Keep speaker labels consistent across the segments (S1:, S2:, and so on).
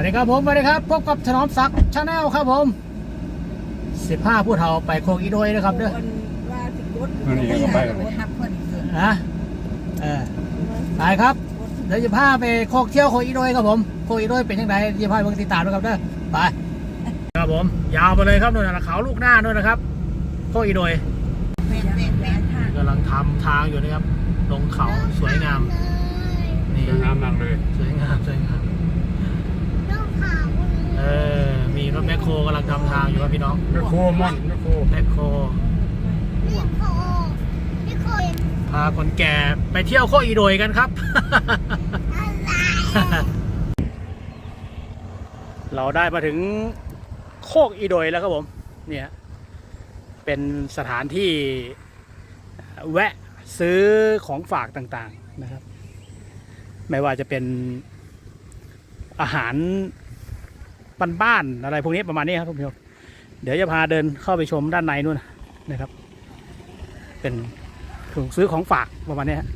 S1: วัสดีครับผมสวัสดีครับพบกับถนอมศักดิ์ชาแนลครับผมสิบห้าผู้เฒ่าไปโคกอีโดยนะครับเด้อ
S2: ว่าสิกด
S3: มื้อนี้ก็ไปกัน
S2: ทับเพิ่นเกิด
S1: นะเออไปครับเดี๋ยวจะพาไปโคกเที่ยวโคกอีโดยครับผมโคกอีโดยเป็นยังไงจะพาไปเบิ่งติดตามด้วยครับเด้อไปครับผม ยาวไปเลยครับนู่นนะเขาลูกหน้านู่นนะครับโคกอีโดย
S2: แม่นแม่นแม่นค่ะ
S1: กำลังทำทางอยู่นะครับลงเขาสวยงามนี่
S3: เดินน้ำหนักเลย
S1: สวยงามสวยงามเออมีรถแมคโคร กำลังทำทางอยู่ครับพี่น้อง
S3: แมคโครม่อนแมคโคร
S1: แมคโครพาคนแก่ไปเที่ยวโคกอีโดยกันครับ เราได้มาถึงโคกอีโดยแล้วครับผม เนี่ย เป็นสถานที่แวะซื้อของฝากต่างๆนะครับ ไม่ว่าจะเป็นอาหาร บ้านๆอะไรพวกนี้ประมาณนี้ครับทุกท่านเดี๋ยวจะพาเดินเข้าไปชมด้านในนู่นนะครับ เป็นถุงซื้อของฝากประมาณนี้ฮะ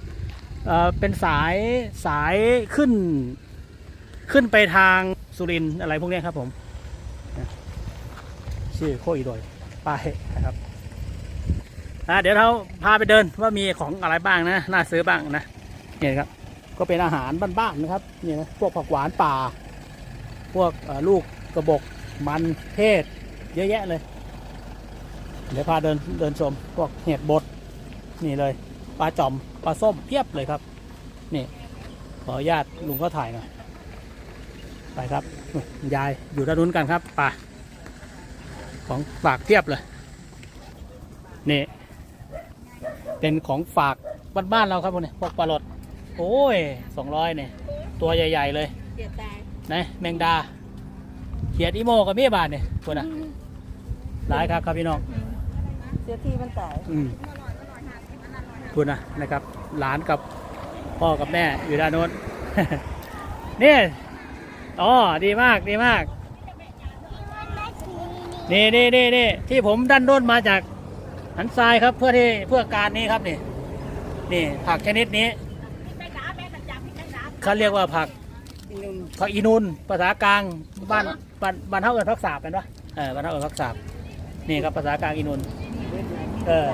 S1: เอ่อเป็นสายสายขึ้น ขึ้นไปทางสุรินอะไรพวกนี้ครับผมชื่อโคอีโดยป้ายนะครับอะเดี๋ยวเราพาไปเดินว่ามีของอะไรบ้างนะน่าซื้อบ้างนะเนี่ยครับก็เป็นอาหารบ้านๆนะครับเนี่ยนะพวกผักหวานป่า พวกลูก กระบอกมันเทศ เยอะแยะเลย เดี๋ยวพาเดินเดินชมพวกเห็ดบดนี่เลยปลาจ่อมปลาส้มเพียบเลยครับ นี่ขออนุญาตลุงก็ถ่ายหน่อยไปครับนู่นยายอยู่ด้านนู้นกันครับไป่าของฝากเพียบเลยนี่เป็นของฝากบ้านๆเราครับพวกนี้พวกปลาหลดโอ้ยสองร้อยเนี่ยตัวใหญ่ ๆ เลย
S2: เกียรตาย
S1: นะแมงดา เขียดอีโมกับเมียบาทเนี่ยคนน่ะหลายครับครับพี่น้อง
S2: เสียทีมันตาย
S1: อืมคุณนะนะครับ หลานกับพ่อกับแม่อยู่ด้านโน้นนี่อ๋อดีมากดีมากนี่นี่นี่นี่ที่ผมดันโน้นมาจากหันทรายครับเพื่อที่เพื่อการนี้ครับนี่ นี่ผักชนิดนี้เขาเรียกว่าผัก
S2: นุ่ม
S1: ผักอีนูนภาษากลางบ้านบ้านบ้านเท่าเอิญพักษาบเป็นปะเออบ้านเท่าเอิญพักษาบนี่ครับภาษากลางอีนูนเออ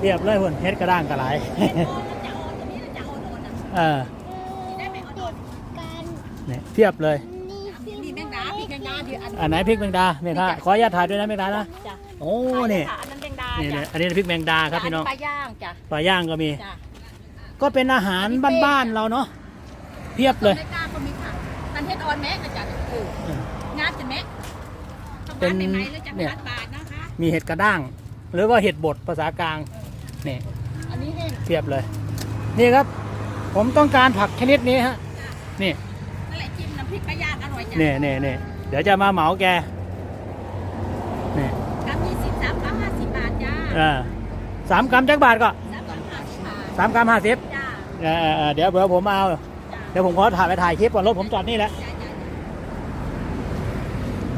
S1: เรียบเลยพุ่นเฮ็ดกระด้างกระไหลายเออเนี่ยเทียบเลย
S2: นี่แมงดาพี่แมงดาที่อัน
S1: อันไหนพริกแมงดาเนี่ยครับขออนุญาตถ่ายด้วยนะแมงดานะ
S2: จ้ะ
S1: โอ้นี่
S2: อันนั้นแมงดา
S1: นี่
S2: จ้ะ
S1: เนี่ยอันนี้พริกแมงดาครับพี่น้อง
S2: ปลาย่างจ้ะ
S1: ปลาย่างก็มี
S2: จ้ะ
S1: ก็เป็นอาหารบ้านๆเราเนาะเพียบเลย
S2: ออนแม็กนะจ้ะเออ
S1: เออ
S2: งานจะแม็ก
S1: เป็น
S2: ใหม่ๆเลยจ้ะ
S1: เนี่ย
S2: พันบาทนะคะ
S1: มีเห็ดกระด้าง หรือว่าเห็ดบดภาษากลางนี่
S2: อันนี้แห้ง
S1: เพียบเลย นี่ครับ ผมต้องการผักชนิดนี้ฮะนี่
S2: นั่นแหละจิ้มน้ำพริกปลาย่างอร่อยจ้ะ
S1: นี่นี่นี่เดี๋ยวจะมาเหมาแกนี่
S2: กำยี่สิบสามกำห้าสิบบาทจ้า
S1: เออสามกรัมจักบาทก็
S2: สามกำห้าสิบบาท
S1: สามกรัมห้าสิบ
S2: จ้า
S1: เออเออเออเดี๋ยวเดี๋ยวผมเอา
S2: จ้า
S1: เดี๋ยวผมขอถ่ายไปถ่ายคลิปก่อนรถผมจอดนี่แหละ
S2: จ้าจ้า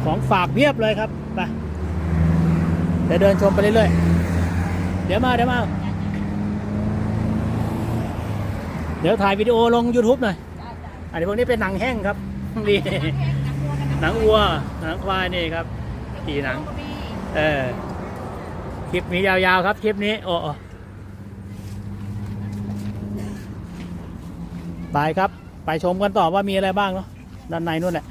S1: ของฝากเพียบเลยครับไปเดี๋ยวเดินชมไปเรื่อยๆเดี๋ยวมาเดี๋ยวมา เดี๋ยวถ่ายวิดีโอลง YouTube หน่อยอันนี้พวกนี้เป็นหนังแห้งครับดีหนังวัวหนังควายนี่ครับขี่หนัง เออคลิปนี้ยาวๆครับคลิปนี้โอ้โอ้ไปครับ ไปชมกันต่อว่ามีอะไรบ้างเนาะด้านในนู่นแหละ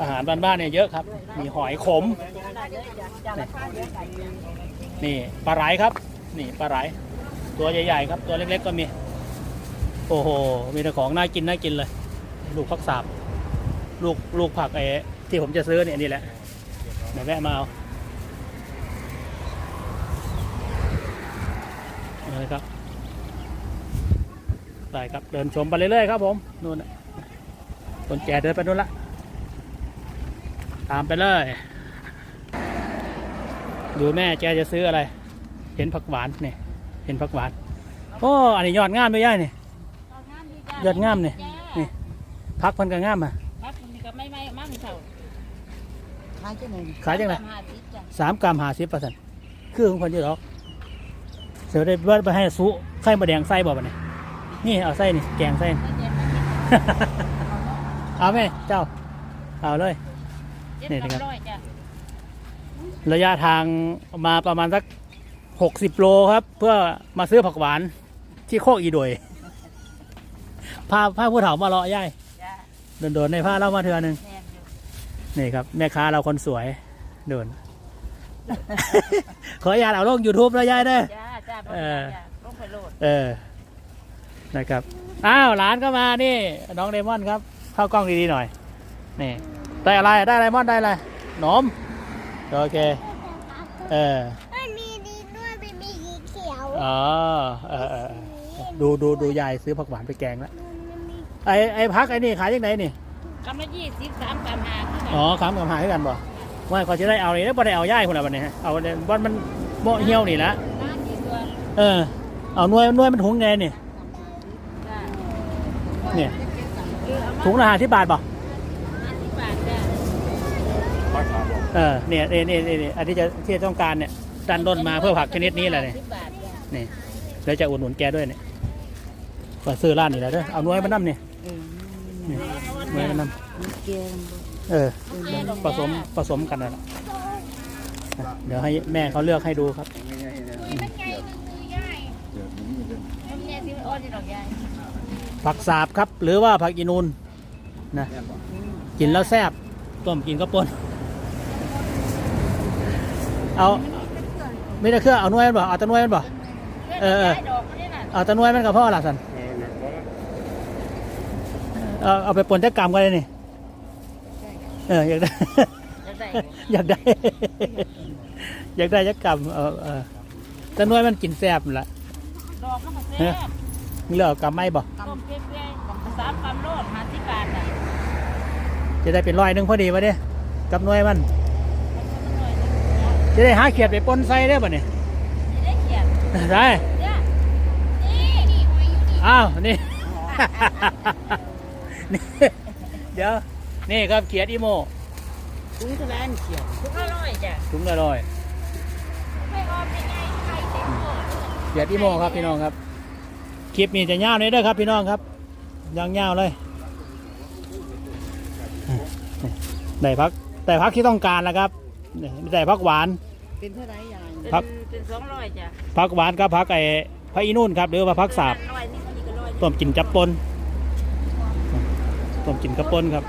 S1: อาหารบ้านๆเนี่ยเยอะครับ มีหอยขม นี่ปลาไหลครับ นี่ปลาไหลตัวใหญ่ๆครับ ตัวเล็กๆก็มี โอ้โห มีแต่ของน่ากินน่ากินเลย ลูกผักสาบ ลูกลูกผักไอ้ที่ผมจะซื้อเนี่ยนี่แหละเดี๋ยวแวะมาเอาเลยครับได้ครับ เดินชมไปเรื่อยๆครับผม นู่นน่ะคนแก่เดินไปนู่นละ ตามไปเลย ดูแม่แกจะซื้ออะไร เห็นผักหวานเนี่ยเห็นผักหวาน โอ้อันนี้ยอดงามไม่ย่ายนี่ยอดงามนี่นี่พักเพันก็งามอะ
S2: ครับมันก็ไม่ไม่มากเท่าขายจังไหน
S1: ขายจังไหน
S2: ห้าสิบจ้ะ
S1: สามกรัมห้าสิบเปอร์เซ็นต์คือของคนอยู่หรอกเสือได้เบิดไปให้สุไข่มะแดงไส้บ่ปะเนี่ยนี่เอาไส้นี่แกงไส้นี่
S2: ไม่เย็นไม่เย็น
S1: เอาไหมเจ้า เอาเลย
S2: เจ็ด
S1: นี่
S2: สอ
S1: นะครับ
S2: งร้อยจ้ะ
S1: ระยะทางมาประมาณสักหกสิบโลครับ เพื่อมาซื้อผักหวานที่โคกอีโดยพาพาผู้เฒ่ามาเลาะย่าย
S2: จ้ะ
S1: โดนๆในผ้าเล่ามาเทือหนึง
S2: แม่นอยู่
S1: นี่ครับ แม่ค้าเราคนสวย โดน ขออนุญาตเอาลง YouTube แล้วย่ายเด้อ
S2: จ้าจ้าบ่
S1: เอ
S2: เป็น
S1: อ
S2: ไรจ้ะลงไปโหลด
S1: เออ นะครับ อ้าวหลานก็มานี่ น้องเดมอนครับ เข้ากล้องดีๆหน่อย นี่ ได้อะไรได้อะไรมอนได้อะไรหนมโอเคเออ
S4: มันมีดีด้วยมันมีสีเขียว
S1: อ๋อเออเออเออดูดูดูยายซื้อผักหวานไปแกงแล้ว
S4: มันมี
S1: ไอไอพักไอนี่ขายยังไงนี่
S2: กำละยี่สิบสามกำห้าคือกัน
S1: อ๋อขำกับหายกันบ่ว่าเขาจะได้เอานี่แล้วบ่ได้เอาย่ายคนละบัดนี้ฮะเอาเนี่ยวันมันโมเหี่ยวนี่ละ
S2: ร้านกี่ตัว
S1: เออเอาหน่วยหน่วยมันถุงไงนี่
S2: จ้า
S1: เนี่ย
S2: เออเอามา
S1: ถุงละห้าที่บาทบ่
S2: ห้าสิบบาทจ้ะ
S3: ราคาบอก
S1: เออเนี่ยเนี่ยเนี่ยเนี่ยอันที่จะที่จะต้องการเนี่ยดันด้นมาเพื่อผักชนิดนี้แหละเนี่ย
S2: สิบบาทจ้ะ
S1: นี่แล้วจะอุดหนุนแกด้วยเนี่ยก็ซื้อร้านนี่แหละเด้อเอาหน่วยมันน้ำเนี่ยนี่หน่วยมันน้ำเออผสมผสมกันนั่นแหละอะเดี๋ยวให้แม่เขาเลือกให้ดูครับ
S4: มันไงมันคือย่าย
S2: มันแม่ที่อ้อนที่ดอกยาย
S1: ผักสาบครับ หรือว่าผักอีนูนนะกินแล้วแซ่บต้มกินก็ปน เอาไม่ได้เครื่องเอาหน่วยมันบ่เอาแตะหน่วยมันบ่ เออเออ
S2: ได้ดอกมันนี่น่ะ
S1: เอาแตะหน่วยมันกับพ่อละสัน
S3: เออนะเพราะ
S1: เอาเอาไปปนจักกรรมกันเลยนี่เอออยากได้
S2: จะได้
S1: อยากได้ อยากได้จักกรรมเออเออแตะหน่วยมันกินแซ่บนั่นละ
S2: ดอกก็มาแซ่บ
S1: มึงเลือกเอากรรมไม่บ่
S2: ต้มเปรี้ยวๆสามกำโลดห้าสิบบาทอะ
S1: จะได้เป็นร้อยหนึ่งพอดีวะเนี่ยกับหน่วยมัน จะได้หาเขียดไปปนใส่ได้ป่ะเนี่ย
S2: จะได้เขียน
S1: ได้
S2: เนี่ยนี่นี่ไว้อยู่นี่
S1: อ้าวนี่นี่เดี๋ยวนี่ครับเขียดอีโม
S2: ถุงเท่าไหร่เขียนถุงละร้อยจ้ะ
S1: ถุงละร้อย
S2: ไม่ออมได้ไงใครเต็มหมด
S1: เขียดอีโมครับพี่น้องครับคลิปนี้จะยาวเลยเด้อครับพี่น้องครับยางยาวเลยได้พักแต่พักที่ต้องการแล้วครับนี่ได้พักหวาน
S2: เป็นเท่าไหร่ยาย
S1: ครับ
S2: เป็นสองร้อยจ้ะ
S1: พักหวานกับพักไอ้พักอีนุ่นครับหรือว่าพักสาบ
S2: ร้อยนี่คนนี้ก็ร้อย
S1: ต้มกินจับปนต้มกินกระปนครับ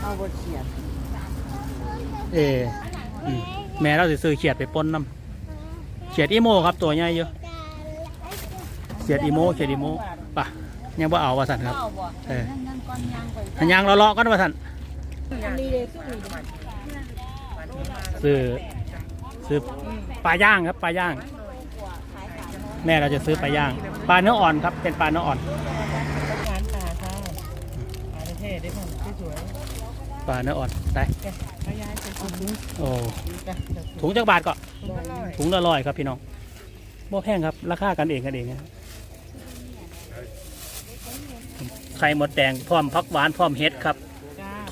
S2: เอาบทเขียน
S1: เอออืมแม่เราสิซื้อเขียดไปปนน้ำเขียดอีโมครับตัวใหญ่อยู่เขียดอีโมเขียดอีโมป่ะยังบ่เอาว่าสันครับ
S2: เอาบ่
S1: เออ
S2: นั่งก้อนยางไป
S1: หันยางเลาะๆก็ว่าสัน
S2: นี่เลยสุดนี่
S1: ซื้อ ซื้อปลาย่างครับปลาย่าง แม่เราจะซื้อปลาย่าง ปลาเนื้ออ่อนครับ เป็นปลาเนื้ออ่อน
S2: งานตาค่ะอาเท่ได้ผมสวย
S1: ปลาเนื้ออ่อนได้
S2: ๆพยายเป็นถุง
S1: โอ้
S2: จ้ะ
S1: ถุงจักบาทก็
S2: ถุงละร้อย
S1: ถุงละร้อยครับพี่น้องบ่แพงครับ ราคากันเองกันเองนะไข่หมดแดงพร้อมพักหวานพร้อมเฮ็ดครับ
S2: จ้า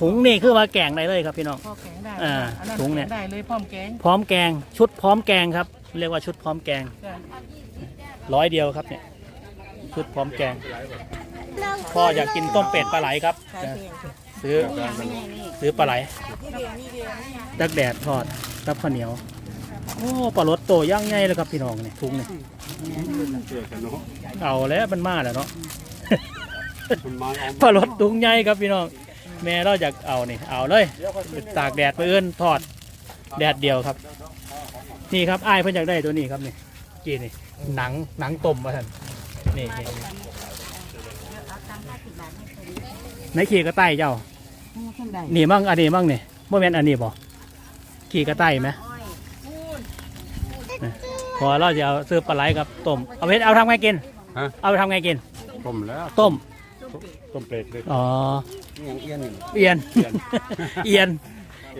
S1: ถุงนี่คือว่าแกงได้เลยครับพี่น้อง
S2: พอแข็งได้
S1: อ่า
S2: อันนั้น
S1: ถุงเนี่ย
S2: แข็ได้เลยพร้อมแกง
S1: พร้อมแกงชุดพร้อมแกงครับ เรียกว่าชุดพร้อมแกง
S2: จ้ะ
S1: ร้อยเดียวครับเนี่ยชุดพร้อมแกงพ่ออยากกินต้มเป็ดปลาไหลครับ
S2: ขายเพลง
S1: ซื้อซื้อปลาไหลตักแดดทอดกับข้าวเหนียวโอ้ปลารสโตย่างใหญ่เลยครับพี่น้องเนี่ยถุงเนี่ย
S3: เกี่ยวกันเนาะ
S1: เอาแล้วมันมาแล้วเนาะ
S3: มันไม้เอา
S1: ปลารสถุงใหญ่ครับพี่น้อง แม่เราอยากเอานี่เอาเลยตากแดดไปเอื้อนทอดแดดเดียวครับ นี่ครับอ้ายเพิ่นอยากได้ตัวนี้ครับนี่กี่นี่หนังหนังต้มมาท่านนี่นี่ไหนขี่กระต่ายเจ้านี่มั่งอันนี้มั่งนี่โมเมนอันนี้บ่ขี่กระต่ายไหมนี่พอเราจะเอาซื้อปลาไหลกับต้มเอาไปเอาทำไงกิน
S3: ฮะ
S1: เอาไปทำไงกิน
S3: ต้มแล้ว
S1: ต้ม
S3: ต้มเปรตเลย
S1: อ๋อ
S3: ยังเอี้ยนอยู่
S1: เอียน
S3: เอี้ยน
S1: เอียน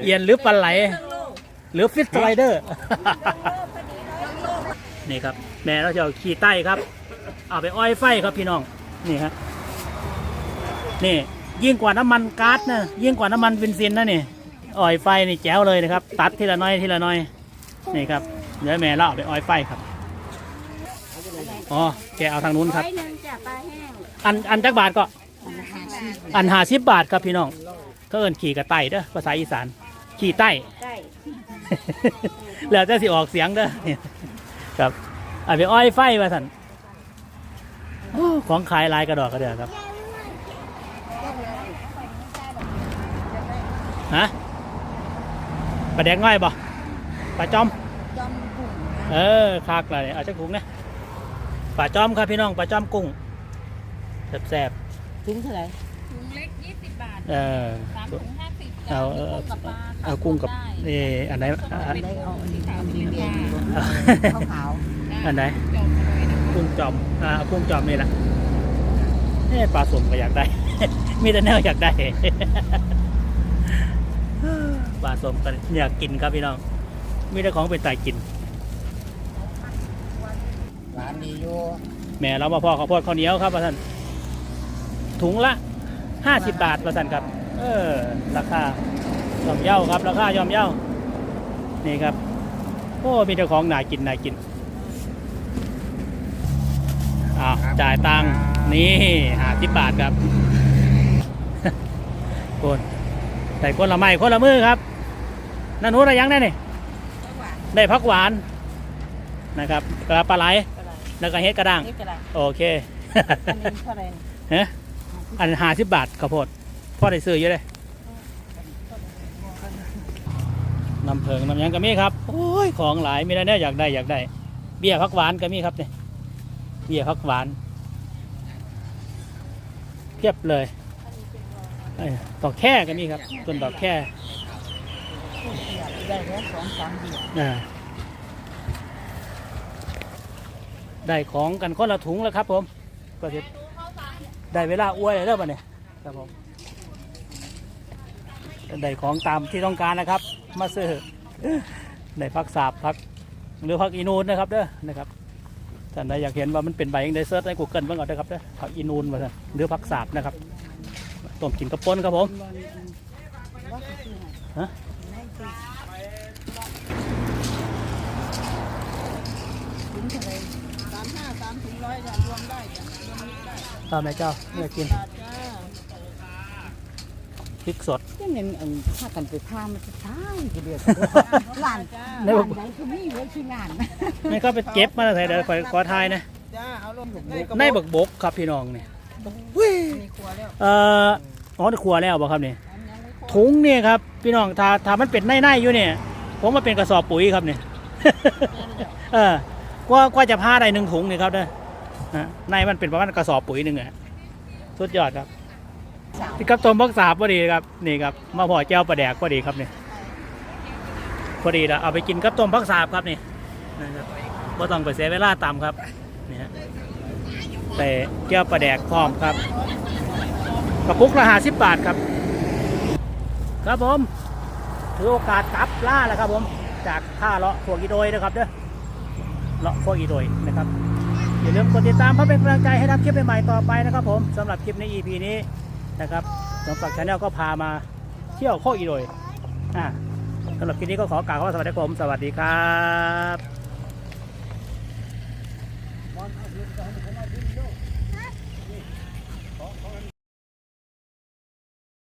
S1: เอียนหรือปลาไหล หรือฟิชสไลเดอร์ นี่ครับ แม่เราจะเอาขี่ใต้ครับ เอาไปอ้อยไฟครับพี่น้อง นี่ครับนี่ ยิ่งกว่าน้ำมันก๊าซนะยิ่งกว่าน้ำมันเบนซินนะนี่อ้อยไฟนี่แจ๋วเลยนะครับ ตัดทีละน้อยทีละน้อย นี่ครับ เดี๋ยวแม่เราเอาไปอ้อยไฟครับ อ๋อ แกเอาทางนู้นครับ
S4: ร้อยหนึ่งจ้ะปลาแห้ง
S1: อันอันจักบาทก็
S4: ห้า
S1: อันหาสิบบาทครับพี่น้องก็เอินขี่กระไต่เด้อภาษาอีสาน ขี่ไต้
S2: ได้
S1: แล้วจะสิออกเสียงเด้อเนี่ยครับอันเป็นอ้อยไฟมาสันโอ้ของขายหลายกระดอกกระเดือครับฮะปลาแดงง่อยบ่ปลาจอม
S2: จอมกุ้ง
S1: เออคักเลยเอาจักถุงนะ ปลาจอมครับพี่น้องปลาจอมกุ้งแซ่บ
S2: ถึงเท่าไหร่
S5: ถุงเล็ก20บาท
S1: ๆเออ
S5: สามถุง50
S1: เอาเอา
S5: กุ้งกับปลา
S1: เอากุ้งกับนี่อันไหนอะ
S2: ได้เอาอันนี้เอาเป็นเรียนขาวขาว
S1: อันไหน
S5: จอมอร่อยนะ
S1: กุ้งจอม อ่ากุ้งจอมนี่แหละเอ๊ะปลาสมก็อยากได้ มีแต่แนวอยากได้ ปลาสมก็อยากกินครับพี่น้อง มีแต่ของเป็นตายกิน
S2: หวาน ดีอยู่
S1: แหม่เรามาพ่อข้าวโพดข้าวเหนียวครับประท่านถุงละห้าสิบบาทประท่านครับ เออราคาย่อมเย่าครับราคาย่อมเย่านี่ครับโอ้มีแต่ของน่ากินน่ากินอ้าวจ่ายตังค์นี่ห้าสิบบาทครับคนแต่คนละไม้คนละมือครับนั่นหัวอะไรยังได้นี่ได้พักหวานนะครับกระปลาไหล แล้วก็เฮ็ดกระด้าง
S2: นี่ก็ได้
S1: โอเค
S2: อันนี้เท่าไหร่
S1: เฮ้อันหาสิบบาทข้าวโพดพ่อได้ซื้อเยอะเลยน้ำเพิงน้ำหยังก็มีครับโอ้ยของหลายมีอะไรเนี่ยอยากได้อยากได้ เบี้ยพักหวานก็มีครับเนี่ยเบี้ยพักหวานเพียบเลยเอ้ยดอกแค่ก็มีครับต้นดอกแค่
S2: ได้แล้วสองสามเดียว
S1: อ่า ได้ของกันคนละถุงแล้วครับผมก็จะได้เวลาอ้วยแล้วป่ะเนี่ยครับผมได้ของตามที่ต้องการนะครับ มาซื้อได้พักสาบพักหรือพักอีนูนนะครับเด้อนะครับท่านใดอยากเห็นว่ามันเป็นใบยังได้เซิร์ชใน Google เบ้างก่อนนะครับเด้อผักอีนูนมาหรือพักสาบนะครับต้มกินกระปนครับผมฮะ
S2: ถึงเท่าไหร่สามห้าสามถึงร้อยจ้ะรวมได้จ้ะรวมมิ ตรได้
S1: ตามไหนเจ้าเมื่อกิน
S2: บาทจ้า
S1: พริกสด
S6: ยังเงินอันถ้ากันไปพามันจะตายกี่เดือนหลาน
S2: จ้า
S1: ในบอก
S6: ไหนคือมีไว้ที่งาน
S1: ไม่เข้าไปเก็บมาใส่เดี๋ยวขอขอทายนะ
S2: จ้าเอาลง
S1: ในบักบกครับพี่น้องเนี่ย
S2: มีครัวแล้ว
S1: เอ่ออ๋อในครัวแล้วบ่ครับเนี่ยถุงเนี่ยครับพี่น้องถ้าถ้ามันเป็นในๆอยู่เนี่ยผมมาเป็นกระสอบปุ๋ยครับเนี่ยเออกว่ากว่าจะผ้าได้หนึ่งถุงนี่ครับเด้อฮะ ในมันเป็นประมาณกระสอบปุ๋ยหนึ่งอะสุดยอดครับพี่ครับต้มบักสาบพอดีครับนี่ครับมาพอแจ้วปลาแดกพอดีครับเนี่ยพอดีแล้วเอาไปกินกับต้มบักสาบครับนี่นะครับว่าต้องไปเสียเวลาตามครับนี่ฮะแต่แก้วปลาแดกพร้อมครับกระปุกละห้าสิบบาทครับ ครับผมถือโอกาสกลับล่าแล้วครับผมจากท่าเลาะพวกอีโดยนะครับเด้อเลาะพวกอีโดยนะครับ อย่าลืมกดติดตามเพื่อเป็นกำลังใจให้ทำคลิปใหม่ๆต่อไปนะครับผมสำหรับคลิปใน EP นี้นะครับสมศักดิ์ชาแนลก็พามาเที่ยวโคกอีโดยอ่าสำหรับคลิปนี้ก็ขอกล่าวว่าสวัสดีครับสวัสดีครับ